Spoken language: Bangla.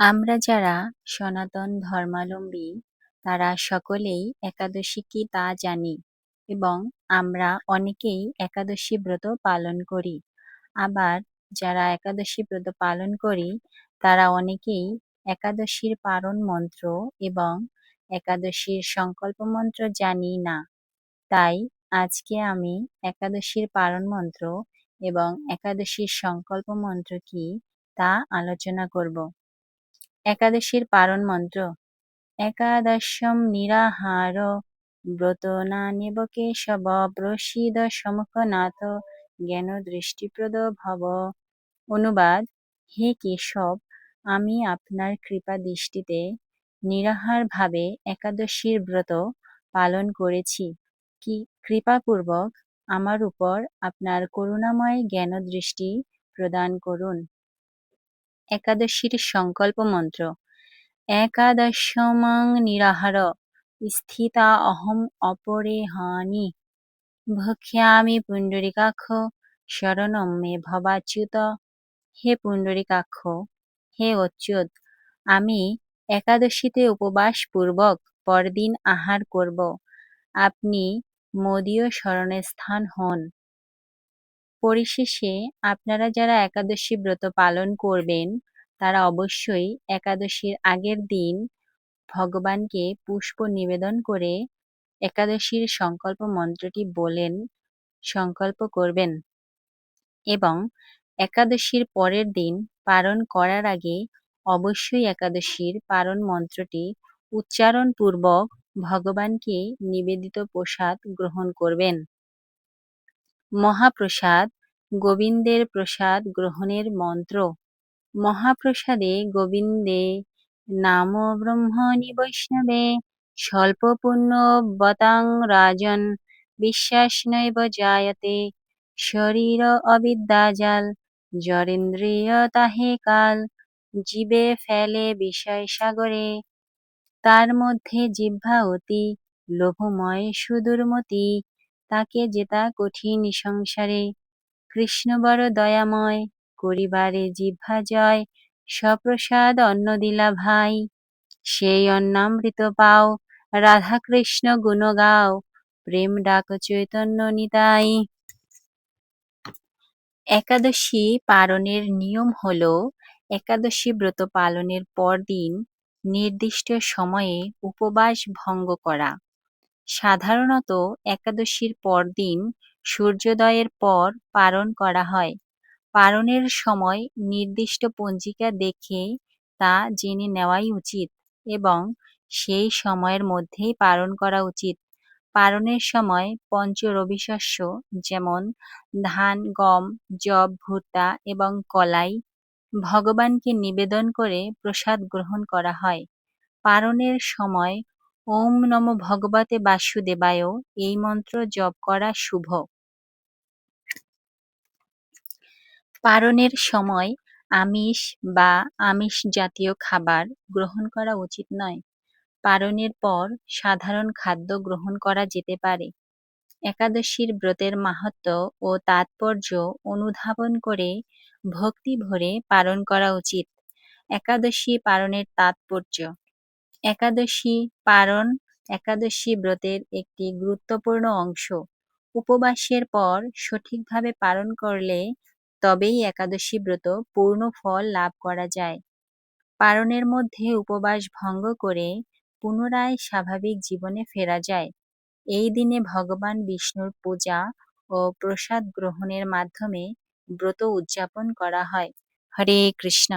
আমরা যারা সনাতন ধর্মাবলম্বী, তারা সকলেই একাদশী কি তা জানি এবং আমরা অনেকেই একাদশী ব্রত পালন করি। আবার যারা একাদশী ব্রত পালন করি, তারা অনেকেই একাদশীর পারণ মন্ত্র এবং একাদশীর সংকল্প মন্ত্র জানি না। তাই আজকে আমি একাদশীর পারণ মন্ত্র এবং একাদশীর সংকল্প মন্ত্র কি তা আলোচনা করব। একাদশীর পারণ মন্ত্র। একাদশম নিরাহার ব্রত নানিব কেশব, প্রসীদ সমুখনাথ, জ্ঞান দৃষ্টিপ্রদ ভব। অনুবাদ, হে কেশব, আমি আপনার কৃপা দৃষ্টিতে নিরাহারভাবে একাদশীর ব্রত পালন করেছি। কি, কৃপাপূর্বক আমার উপর আপনার করুণাময় জ্ঞান দৃষ্টি প্রদান করুন। একাদশীর সংকল্প মন্ত্র। একাদশমং নিরাহার, স্থিতা অহম অপরেহানি। ভক্ষ্যামি পুণ্ডরিকাক্ষ, শরণম মে ভবাচ্যুত। হে পুণ্ডরিকাক্ষ, হে অচ্যুত, আমি একাদশীতে উপবাস পূর্বক পরদিন আহার করব। আপনি মদীয় শরণে স্থান হন। পরিশেষে আপনারা যারা একাদশী ব্রত পালন করবেন, তারা অবশ্যই একাদশীর আগের দিন ভগবানকে পুষ্প নিবেদন করে একাদশীর সংকল্প মন্ত্রটি বলেন, সংকল্প করবেন এবং একাদশীর পরের দিন পালন করার আগে অবশ্যই একাদশীর পালন মন্ত্রটি উচ্চারণপূর্বক ভগবানকে নিবেদিত প্রসাদ গ্রহণ করবেন। মহাপ্রসাদ, গোবিন্দের প্রসাদ গ্রহণের মন্ত্র। মহাপ্রসাদে গোবিন্দে নাম ব্রহ্মণি বৈষ্ণবে স্বল্প পুণ্য বতাং রাজন, বিশ্বাস নৈব জায়তে, শরীর অবিদ্যাজাল জরেন্দ্রিয় তাহে কাল, জীবে ফেলে বিষয় সাগরে। তার মধ্যে জিহ্বা অতি, লোভময় সুদূরমতি তাকে জেতা কঠিন সংসারে। কৃষ্ণ বড় দয়াময়, করিবারে জিহ্বা জয় সপ্রসাদ অন্ন দিলা ভাই। সেই অন্নামৃত পাও রাধা কৃষ্ণ গুণ গাও, প্রেম ডাক চৈতন্য নিতাই। একাদশী পালনের নিয়ম হল, একাদশী ব্রত পালনের পরদিন নির্দিষ্ট সময়ে উপবাস ভঙ্গ করা। সাধারণত একাদশীর পরদিন সূর্যোদয়ের পর পালন করা হয়। পালনের সময় নির্দিষ্ট পঞ্জিকা দেখে তা জেনে নেওয়াই উচিত এবং সেই সময়ের মধ্যেই পালন করা উচিত। পালনের সময় পঞ্চ রবিশস্য যেমন ধান, গম, যব, ভুট্টা এবং কলাই ভগবানকে নিবেদন করে প্রসাদ গ্রহণ করা হয়। পালনের সময় ওম নম ভগবতে বাসুদেবায়। এই মন্ত্র জপ করা শুভ। পারণের সময় আমিষ বা আমিষ জাতীয় খাবার গ্রহণ করা উচিত নয়। পারণের পর সাধারণ খাদ্য গ্রহণ করা যেতে পারে। একাদশীর ব্রতের মাহাত্ম ও তাৎপর্য অনুধাবন করে ভক্তি ভরে পালন করা উচিত। একাদশী পালনের তাৎপর্য একাদশী পালন একাদশী ব্রতের একটি গুরুত্বপূর্ণ অংশ। উপবাসের পর সঠিকভাবে পালন করলে তবেই একাদশী ব্রত পূর্ণ ফল লাভ করা যায়। পারণের মধ্যে উপবাস ভঙ্গ করে পুনরায় স্বাভাবিক জীবনে ফেরা যায়। এই দিনে ভগবান বিষ্ণুর পূজা ও প্রসাদ গ্রহণের মাধ্যমে ব্রত উদযাপন করা হয়। হরে কৃষ্ণ।